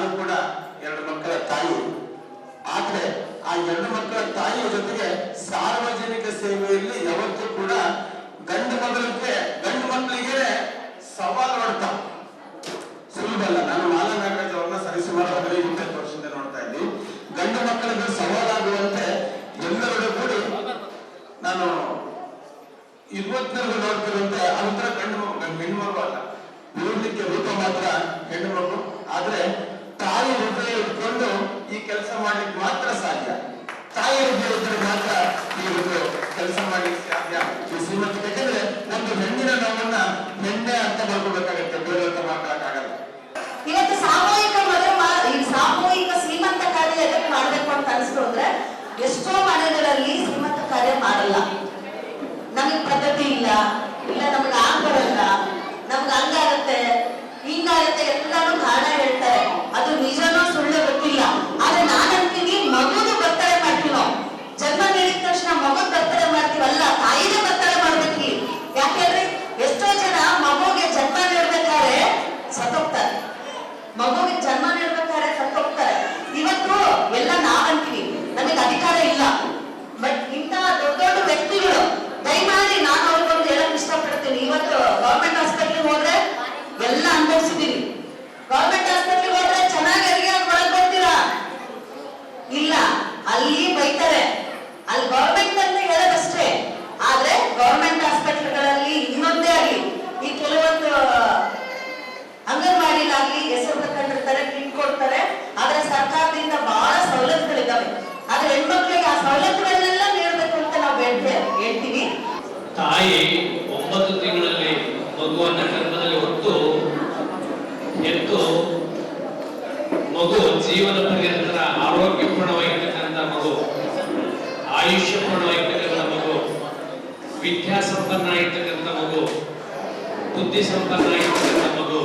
ನಾನು ಕೂಡ ಎರಡು ಮಕ್ಕಳ ತಾಯಿ. ಆದ್ರೆ ಆ ಎರಡು ಮಕ್ಕಳ ತಾಯಿಯ ಜೊತೆಗೆ ಸಾರ್ವಜನಿಕ ಸೇವೆಯಲ್ಲಿ ಯಾವತ್ತೂ ಕೂಡ ಗಂಡು ಮಗಳಿಗೆ ಗಂಡು ಮಕ್ಕಳಿಗೆ ಸವಾಲು ಮಾಡ್ತಾ ಸುಲಭ ಅಲ್ಲ. ನಾನು ಮಾಲ ನಾಗರಾಜ್ ಅವ್ರನ್ನ ಸರಿಸುಮಾರು ಹದಿನೈದು ಇಪ್ಪತ್ತು ವರ್ಷದಿಂದ ನೋಡ್ತಾ ಇದ್ವಿ ಗಂಡು ಮಕ್ಕಳಿಗೆ ಸವಾಲಾಗುವಂತೆ ಎಲ್ಲರೂ ಕೂಡಿ ನಾನು ಇವತ್ತಿನವರೆಗೂ ನೋಡ್ತಿರುವಂತೆ ಅಂತರ ಗಂಡು ಮಗು- ಹೆಣ್ಣು ಮಗು ಅಲ್ಲ. ನೋಡ್ಲಿಕ್ಕೆ ರೂಪ ಮಾತ್ರ ಹೆಣ್ಣು ಮಗು. ಆದ್ರೆ ತಾಯಿ ಹೃದಯ ಇಟ್ಕೊಂಡು ಈ ಕೆಲಸ ಮಾಡ್ಲಿಕ್ಕೆ ಮಾತ್ರ ಸಾಧ್ಯ. ತಾಯಿ ಹೃದಯ ಇದ್ರೆ ಮಾತ್ರ ಈ ಒಂದು ಕೆಲಸ ಮಾಡ್ಲಿಕ್ಕೆ ಸಾಧ್ಯ. ಶ್ರೀಮಂತ ಯಾಕಂದ್ರೆ ಒಂದು ಹೆಣ್ಣಿನ ನಾವನ್ನ ಹೆಣ್ಣೆ ಅಂತ ಬರ್ಕೋಬೇಕಾಗತ್ತೆ ಬೇರೆ ಅಂತ ಮಾಡ್ಕೊಳಕ್ಕಾಗಲ್ಲ ಇವತ್ತು ಸಾಮೂಹಿಕ ಮದುವೆ ಸಾಮೂಹಿಕ ಶ್ರೀಮಂತ ಕಾರ್ಯ ಎದಕ್ಕೆ ಮಾಡ್ಬೇಕು ಅಂತ ಅನಿಸ್ತು ಅಂದ್ರೆ ಎಷ್ಟೋ ಮನೆಗಳಲ್ಲಿ ಶ್ರೀಮಂತ ಕಾರ್ಯ ಮಾಡಲ್ಲ. ನಮಗೆ ಪದ್ಧತಿ ಇಲ್ಲ ಇಲ್ಲ ನಮ್ಗೆ ಆಗ್ ಬರಲ್ಲ ನಮ್ಗೆ ಹಂಗಾಗತ್ತೆ, ಹಿಂಗಾಗತ್ತೆ, ಎಲ್ಲಾನು ಕಾರಣ ಹೇಳ್ತಾರೆ ಅದು ನಿಜನೋ ತಾಯಿ ಒಂಬತ್ತು ತಿಂಗಳಲ್ಲಿ ಮಗುವನ್ನ ಗರ್ಭದಲ್ಲಿ ಹೊತ್ತು ಎದ್ದು ಮಗು ಜೀವನ ಪರ್ಯಂತರ ಆರೋಗ್ಯಪೂರ್ಣವಾಗಿರ್ತಕ್ಕಂಥ ಮಗು ಆಯುಷ್ಯಪೂರ್ಣವಾಗಿರ್ತಕ್ಕಂಥ ಮಗು ವಿದ್ಯಾಸಂಪನ್ನ ಆಗಿರ್ತಕ್ಕಂಥ ಮಗು, ಬುದ್ಧಿ ಸಂಪನ್ನ ಆಗಿರ್ತಕ್ಕಂಥ ಮಗು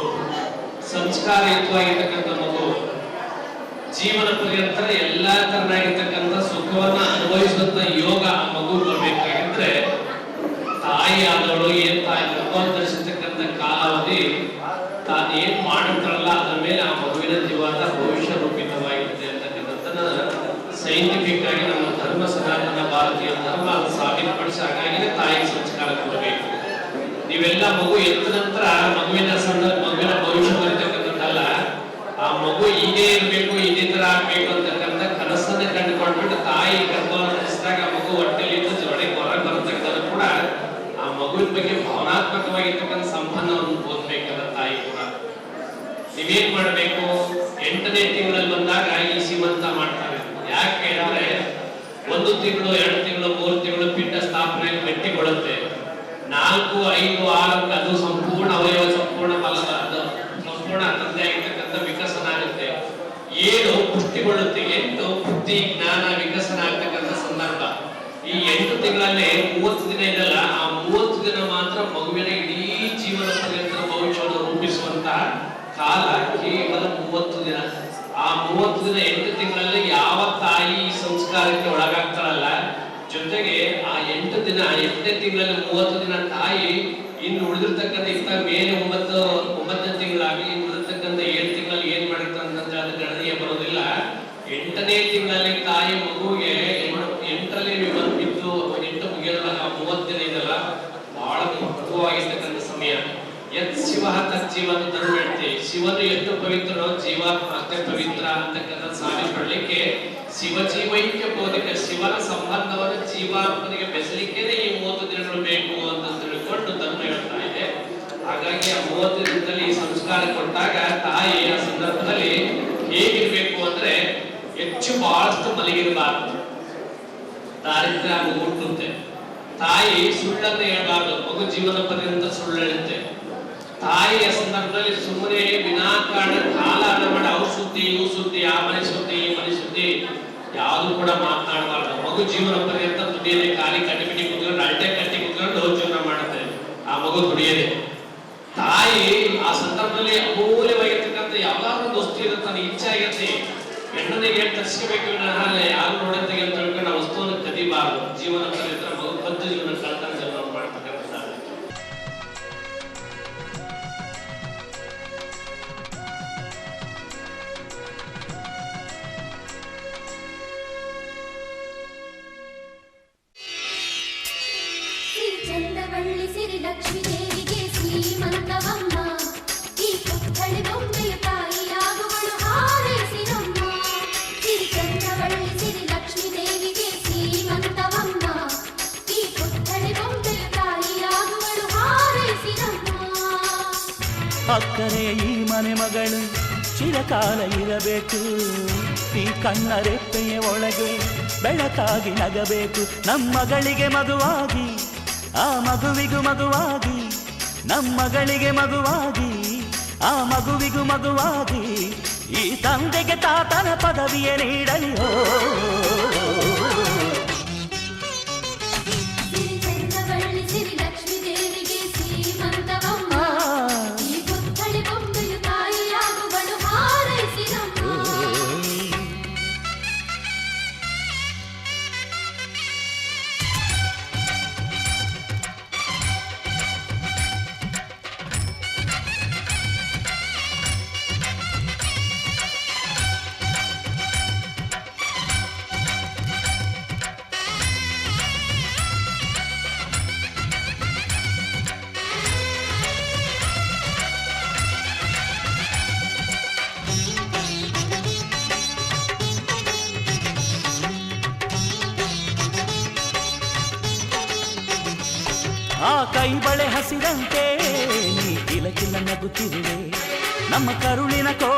ಸಂಸ್ಕಾರಯುತವಾಗಿರ್ತಕ್ಕಂಥ ಮಗು, ಜೀವನ ಪರ್ಯಂತರ ಎಲ್ಲಾ ತರನಾಗಿರ್ತಕ್ಕಂಥ ಸುಖವನ್ನ ಅನುಭವಿಸುವಂತ ಯೋಗ ಮಗು ಬರ್ಬೇಕಾಗಿದ್ರೆ ತಾಯಿ ಆದವಳು ಏನ್ ತಾಯಿ ಅನುಭವಿಸಿರ್ತಕ್ಕಂಥ ಕಾಲಾವಧಿ ತಾನು ಏನ್ ಮಾಡಿರ್ತಾರಲ್ಲ ಅದ್ರ ಮೇಲೆ ಆ ಮಗುವಿನ ಜೀವನ ಭವಿಷ್ಯ ರೂಪಿತವಾಗಿರುತ್ತೆ ಅಂತಕ್ಕಂಥದ್ದನ್ನ ಸೈಂಟಿಫಿಕ್ ಆಗಿ ನಮ್ಮ ಧರ್ಮ ಸನಾತನ ಭಾರತೀಯ ಧರ್ಮ ಅದು ಸಾಬೀತುಪಡಿಸಿ ಹಾಗಾಗಿ ತಾಯಿ ಸಂಸ್ಕಾರ ಕೊಡಬೇಕು. ನೀವೆಲ್ಲ ಮಗು ಎತ್ತ ನಂತರ ಮಗುವಿನ ಸಂದರ್ಭ ಮಗುವಿನ ಭವಿಷ್ಯ ಬರೀತಕ್ಕಂಥದ್ದಲ್ಲ ಆ ಮಗು ಹೀಗೆ ಇರ್ಬೇಕು ಇದೇ ತರ ಆಗ್ಬೇಕು ಅಂತಕ್ಕಂಥ ಕನಸನ್ನ ಕಂಡುಕೊಂಡ್ಬಿಟ್ಟು ತಾಯಿ ಗರ್ಭವನ್ನು ಆ ಮಗು ಹೊಟ್ಟೆಲಿ ಒಳಗೆ ಹೊರಗೆ ಬರತಕ್ಕಂಥ ಕೂಡ ಆ ಮಗುವಿನ ಬಗ್ಗೆ ಭಾವನಾತ್ಮಕವಾಗಿರ್ತಕ್ಕಂಥ ಸಂಬಂಧವನ್ನು ಓದ್ಬೇಕಲ್ಲ ತಾಯಿ ಕೂಡ. ನೀವೇನ್ ಮಾಡಬೇಕು? ಎಂಟನೇ ತಿಂಗಳಲ್ಲಿ ಬಂದಾಗ ಈ ಸೀಮಂತ ಮಾಡ್ತಾರೆ. ಯಾಕೆ ಅಂದ್ರೆ ಒಂದು ತಿಂಗಳು, ಎರಡು ತಿಂಗಳು, ಮೂರು ತಿಂಗಳು ಪಿಂಡ ಸ್ಥಾಪನೆ ಗಟ್ಟಿಗೊಳ್ಳುತ್ತೆ ನಾಲ್ಕು, ಐದು ಆರು ಅದು ಸಂಪೂರ್ಣ ಅವಯವ, ಸಂಪೂರ್ಣ ಫಲದ ಅದು ಸಂಪೂರ್ಣ ತಂದೆ ಆಗಿರ್ತಕ್ಕಂಥ ವಿಕಸನ ಆಗುತ್ತೆ ಏಳು ಪುಷ್ಟಿಗೊಳ್ಳುತ್ತೆ ಎಂಟು ಬುದ್ಧಿ, ಜ್ಞಾನ, ವಿಕಸನ ಆಗ್ತಕ್ಕಂಥ ಸಂದರ್ಭ. ಈ ಎಂಟು ತಿಂಗಳಲ್ಲಿ ಮೂವತ್ತು ದಿನ ಇದೆಲ್ಲ ಆ ಮೂವತ್ತು ದಿನ ಮಾತ್ರ ಮಗುವಿನ ಇಡೀ ಜೀವನ ಪರ್ಯಂತರ ಭವಿಷ್ಯವನ್ನು ರೂಪಿಸುವಂತಹ ಕಾಲ ಕೇವಲ ಮೂವತ್ತು ದಿನ. ಆ ಮೂವತ್ತು ದಿನ ಎಂಟು ತಿಂಗಳಲ್ಲಿ ಯಾವ ತಾಯಿ ಈ ಸಂಸ್ಕಾರಕ್ಕೆ ಒಳಗಾಗ್ತಾರಲ್ಲ ಜೊತೆಗೆ ಆ ಎಂಟು ದಿನ, ಎಂಟನೇ ತಿಂಗಳಲ್ಲಿ ಮೂವತ್ತು ದಿನ ತಾಯಿ ಇನ್ನು ಉಳಿದಿರ್ತಕ್ಕಂಥ ಇಂಥ ಮೇಲೆ ಒಂಬತ್ತು, ಒಂಬತ್ತನೇ ತಿಂಗಳಾಗಿ ಇನ್ನು ಉಳಿದಿರ್ತಕ್ಕಂಥ ಏಳು ತಿಂಗಳಲ್ಲಿ ಏನ್ ಮಾಡಿರ್ತಾರೆ ಅದು ಗಣನೀಯ ಬರೋದಿಲ್ಲ. ಎಂಟನೇ ತಿಂಗಳಲ್ಲಿ ತಾಯಿ ಮಗುವಿಗೆ ಎಂಟು- ಎಂಟರಲ್ಲಿ ವಿಮಾನ ಬಿದ್ದು ಎಂಟು ಮೂವತ್ತು ದಿನ ಇದೆಲ್ಲ ಬಹಳ ಮಹತ್ವವಾಗಿರ್ತಕ್ಕಂಥ ಸಮಯ. ಯತ್ ಶಿವ ಜೀವ ಧರ್ಮ ಹೇಳ್ತೀವಿ. ಶಿವನು ಎಷ್ಟು ಪವಿತ್ರನೋ ಜೀವಾತ್ಮ ಅಷ್ಟೇ ಪವಿತ್ರ ಅಂತಕ್ಕಂಥ ಸಾಲಿ ಪಡ್ಲಿಕ್ಕೆ ಶಿವ ಜೀವೈಕ್ಯ ಬೋಧಕ ಶಿವನ ಸಂಬಂಧವನ್ನು ಜೀವಾತ್ಮನಿಗೆ ಬೆಸಲಿಕ್ಕೇನೆ ಈ ಮೂವತ್ತು ದಿನಗಳು ಬೇಕು ಅಂತ ತಿಳ್ಕೊಂಡು ಧರ್ಮ ಹೇಳ್ತಾ ಇದೆ. ಹಾಗಾಗಿ ಆ ಮೂವತ್ತು ದಿನದಲ್ಲಿ ಈ ಸಂಸ್ಕಾರ ಕೊಟ್ಟಾಗ ತಾಯಿ ಆ ಸಂದರ್ಭದಲ್ಲಿ ಹೇಗಿರ್ಬೇಕು ಅಂದ್ರೆ ಹೆಚ್ಚು ಬಹಳಷ್ಟು ಮಲಗಿರಬಾರದು. ದಾರಿದ್ರ್ಯ ಮುಟ್ಟುತ್ತೆ ತಾಯಿ ಸುಳ್ಳನ್ನು ಹೇಳಬಾರದು. ಮಗು ಜೀವನ ಪರ್ಯಂತ ಸುಳ್ಳು ಹೇಳುತ್ತೆ ತಾಯಿಯ ಸಂದರ್ಭದಲ್ಲಿ ಸುಮ್ಮನೆ ವಿನಾಕಾರಣ ಕಾಲ ಮಾಡಿ ಅವ್ರ ಸುದ್ದಿ ಇವ್ ಸುದ್ದಿ, ಆ ಮನೆ ಸುದ್ದಿ, ಈ ಮನೆ ಸುದ್ದಿ, ಯಾವುದು ಕೂಡ ಮಾತನಾಡಬಾರದು. ಮಗು ಜೀವನ ಪರ್ಯಂತ ದುಡಿಯದೆ ಖಾಲಿ ಕಟ್ಟಿ It's going to happen. ಅಕ್ಕರೆ ಈ ಮನೆ ಮಗಳು, ಚಿರಕಾಲ ಇರಬೇಕು. ಈ ಕಣ್ಣ ರೆಪ್ಪೆಯ ಒಳಗೆ ಬೆಳಕಾಗಿ ನಗಬೇಕು. ನಮ್ಮಗಳಿಗೆ ಮಗುವಾಗಿ ಆ ಮಗುವಿಗೂ ಮಗುವಾಗಿ ನಮ್ಮಗಳಿಗೆ ಮಗುವಾಗಿ ಆ ಮಗುವಿಗೂ ಮಗುವಾಗಿ ಈ ತಂದೆಗೆ ತಾತನ ಪದವಿಯೇ ನೀಡಲಿ ಬಳೆ ಹಸಿರಂತೆ ನೀ ಕಿಲ ಕಿಲ ನಗುತ್ತಿರುವೆ. ನಮ್ಮ ಕರುಳಿನ ಕೋರಿಕೆಯ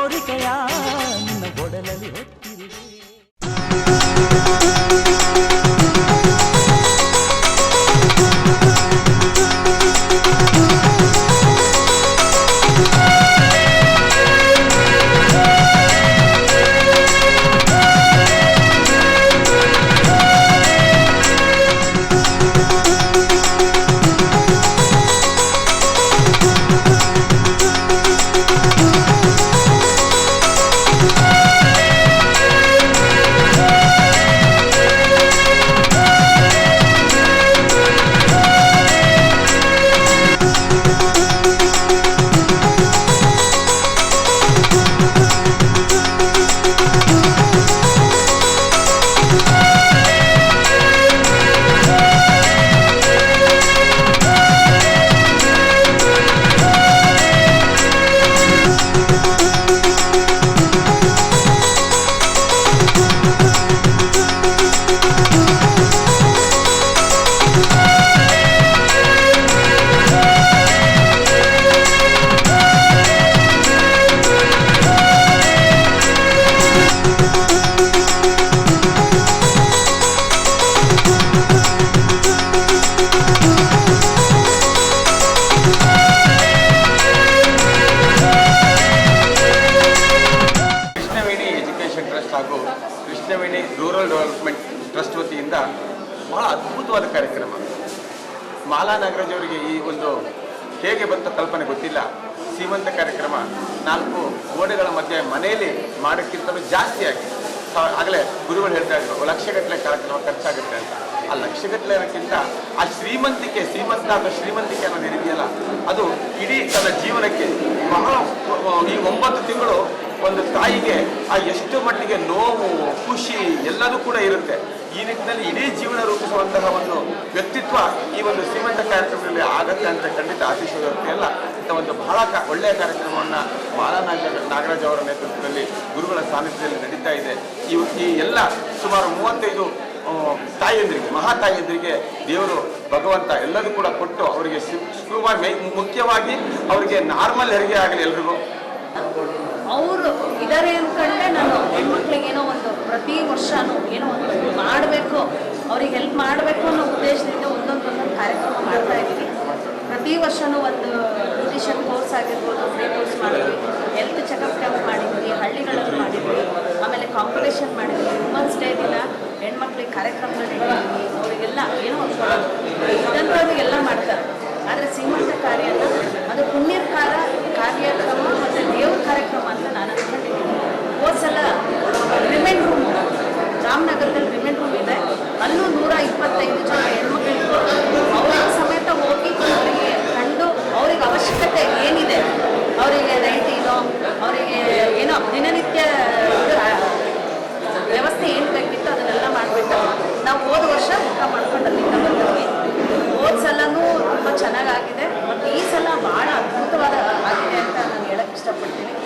ಮಾಲಾ ನಾಗರಾಜ್ ಅವರಿಗೆ ಈ ಒಂದು ಹೇಗೆ ಬಂತ ಕಲ್ಪನೆ ಗೊತ್ತಿಲ್ಲ. ಸೀಮಂತ ಕಾರ್ಯಕ್ರಮ ನಾಲ್ಕು ಗೋಡೆಗಳ ಮಧ್ಯೆ ಮನೆಯಲ್ಲಿ ಮಾಡೋಕ್ಕಿಂತಲೂ ಜಾಸ್ತಿಯಾಗಿ ಆಗಿ ಆಗಲೇ ಗುರುಗಳು ಹೇಳ್ತಾ ಇದ್ರು ಲಕ್ಷಗಟ್ಟಲೆ ಕಾರ್ಯಕ್ರಮ ಖರ್ಚಾಗುತ್ತೆ ಅಂತ. ಆ ಲಕ್ಷಗಟ್ಟಲೆ ಅನ್ನೋಕ್ಕಿಂತ ಆ ಶ್ರೀಮಂತಿಕೆ, ಶ್ರೀಮಂತ ಅಥವಾ ಶ್ರೀಮಂತಿಕೆ ಅನ್ನೋದು ಇದೆಯಲ್ಲ ಅದು ಇಡೀ ತನ್ನ ಜೀವನಕ್ಕೆ ಬಹಳ ಈ ಒಂಬತ್ತು ತಿಂಗಳು ಒಂದು ತಾಯಿಗೆ ಆ ಎಷ್ಟು ಮಟ್ಟಿಗೆ ನೋವು, ಖುಷಿ ಎಲ್ಲದೂ ಕೂಡ ಇರುತ್ತೆ. ಈ ನಿಟ್ಟಿನಲ್ಲಿ ಇಡೀ ಜೀವನ ರೂಪಿಸುವಂತಹ ಒಂದು ವ್ಯಕ್ತಿತ್ವ ಈ ಒಂದು ಶ್ರೀಮಂತ ಕಾರ್ಯಕ್ರಮದಲ್ಲಿ ಆಗತ್ತೆ ಅಂತ ಖಂಡಿತ ಆಶಿಸುವುದಕ್ಕೆಲ್ಲ ಇಂಥ ಒಂದು ಬಹಳ ಒಳ್ಳೆಯ ಕಾರ್ಯಕ್ರಮವನ್ನು ಬಾಲನಾಗ ನಾಗ ನಾಗರಾಜ್ ಅವರ ನೇತೃತ್ವದಲ್ಲಿ ಗುರುಗಳ ಸಾನ್ನಿಧ್ಯದಲ್ಲಿ ನಡೀತಾ ಇದೆ. ಈ ಈ ಎಲ್ಲ ಸುಮಾರು ಮೂವತ್ತೈದು ತಾಯಿಯಂದ್ರಿಗೆ, ಮಹಾ ತಾಯಿಯಂದ್ರಿಗೆ ದೇವರು ಭಗವಂತ ಎಲ್ಲದೂ ಕೂಡ ಕೊಟ್ಟು ಅವರಿಗೆ ಮುಖ್ಯವಾಗಿ ಅವರಿಗೆ ನಾರ್ಮಲ್ ಹೆರಿಗೆ ಆಗಲಿ ಎಲ್ರಿಗೂ. ಅವರು ಇದಾರೆ ಅಂದ್ಕೊಂಡೆ ನಾನು ಹೆಣ್ಮಕ್ಳಿಗೆ ಏನೋ ಒಂದು ಪ್ರತಿ ವರ್ಷನೂ ಏನೋ ಒಂದು ಮಾಡಬೇಕು, ಅವ್ರಿಗೆ ಹೆಲ್ಪ್ ಮಾಡಬೇಕು ಅನ್ನೋ ಉದ್ದೇಶದಿಂದ ಒಂದೊಂದು ಒಂದೊಂದು ಕಾರ್ಯಕ್ರಮ ಮಾಡ್ತಾ ಇದ್ದೀವಿ. ಪ್ರತಿ ವರ್ಷನೂ ಒಂದು ನ್ಯೂಟ್ರಿಷನ್ ಕೋರ್ಸ್ ಆಗಿರ್ಬೋದು ಫ್ರೀ ಕೋರ್ಸ್ ಮಾಡಿದ್ವಿ. ಹೆಲ್ತ್ ಚೆಕಪ್ ಕ್ಯಾಂಪ್ ಮಾಡಿದ್ವಿ, ಹಳ್ಳಿಗಳಲ್ಲಿ ಮಾಡಿದ್ವಿ. ಆಮೇಲೆ ಕಾಂಪಿಟೇಷನ್ ಮಾಡಿದ್ವಿ. ವುಮನ್ಸ್ ಡೇ ದಿನ ಹೆಣ್ಮಕ್ಳಿಗೆ ಕಾರ್ಯಕ್ರಮಗಳು ಇಟ್ಟಿದ್ವಿ ಅವರಿಗೆಲ್ಲ ಏನೋ ಒಂದು ಎಲ್ಲ ಮಾಡ್ತಾರೆ. ಆದರೆ ಸೀಮಂತ ಕಾರ್ಯನ ಅದು ಪುಣ್ಯಕಾರ ಕಾರ್ಯಕ್ರಮ ಮತ್ತು ದೇವ್ರ ಕಾರ್ಯಕ್ರಮ ಅಂತ ನಾನು ಅನ್ಕೊಂಡಿದ್ದೀನಿ. ಹೋದ್ಸಲ ವಿಮೆನ್ ರೂಮ್ ರಾಮನಗರದಲ್ಲಿ ವಿಮೆನ್ ರೂಮ್ ಇದೆ. ಅಲ್ಲೂ ನೂರ ಇಪ್ಪತ್ತೈದು ಜನ ಹೆಣ್ಮಕ್ಳಿಗೂ